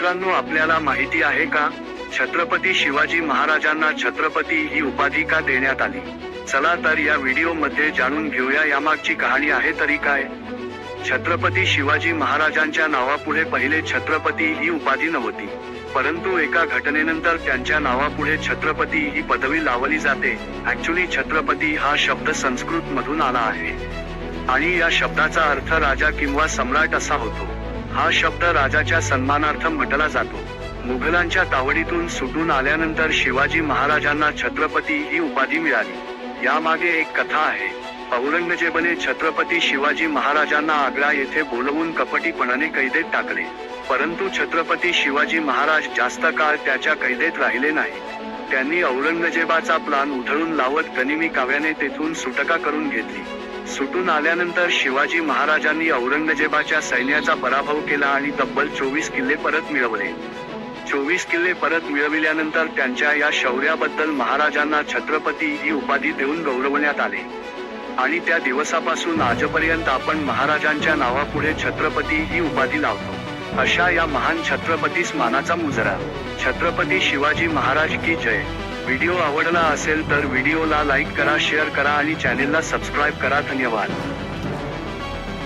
मित्रांनो आपल्याला माहिती आहे का छत्रपती शिवाजी महाराजांना छत्रपती ही उपाधी का देण्यात आली? चला तर या व्हिडिओमध्ये जाणून घेऊया यामागची कहाणी आहे तरी काय. छत्रपती शिवाजी महाराजांच्या नावापुढे पहिले छत्रपती ही उपाधी नव्हती. परंतु एका घटनेनंतर त्यांच्या नावापुढे छत्रपती ही पदवी लावली जाते. ऍक्च्युली छत्रपती हा शब्द संस्कृत मधून आला आहे. आणि या शब्दाचा अर्थ राजा किंवा सम्राट असा होतो. हा शब्द राजाच्या सन्मानार्थ म्हटला जातो. मुघलांच्या तावडीतून सुटून आल्यानंतर शिवाजी महाराजांना छत्रपती ही उपाधी मिळाली. यामागे एक कथा आहे. औरंगजेबने छत्रपती शिवाजी महाराजांना आग्रा येथे बोलवून कपटीपणाने कैदेत टाकले. परंतु छत्रपती शिवाजी महाराज जास्त काळ त्याच्या कैदेत राहिले नाही. त्यांनी औरंगजेबाचा प्लान उधळून लावत गनिमी काव्याने तेथून सुटका करून घेतली. सुटून आल्यानंतर शिवाजी महाराजांनी औरंगजेबाच्या सैन्याचा पराभव केला आणि तब्बल चोवीस किल्ले परत मिळवले. चोवीस किल्ले परत मिळविल्यानंतर त्यांच्या या शौर्याबद्दल महाराजांना छत्रपती ही उपाधी देऊन गौरवण्यात आले. आणि त्या दिवसापासून आजपर्यंत आपण महाराजांच्या नावापुढे छत्रपती ही उपाधी लावतो. अशा या महान छत्रपतीस मानाचा मुजरा. छत्रपती शिवाजी महाराज की जय. व्हिडिओ आवडला असेल तर व्हिडिओला लाईक करा शेअर करा आणि चॅनेलला सबस्क्राईब करा. धन्यवाद.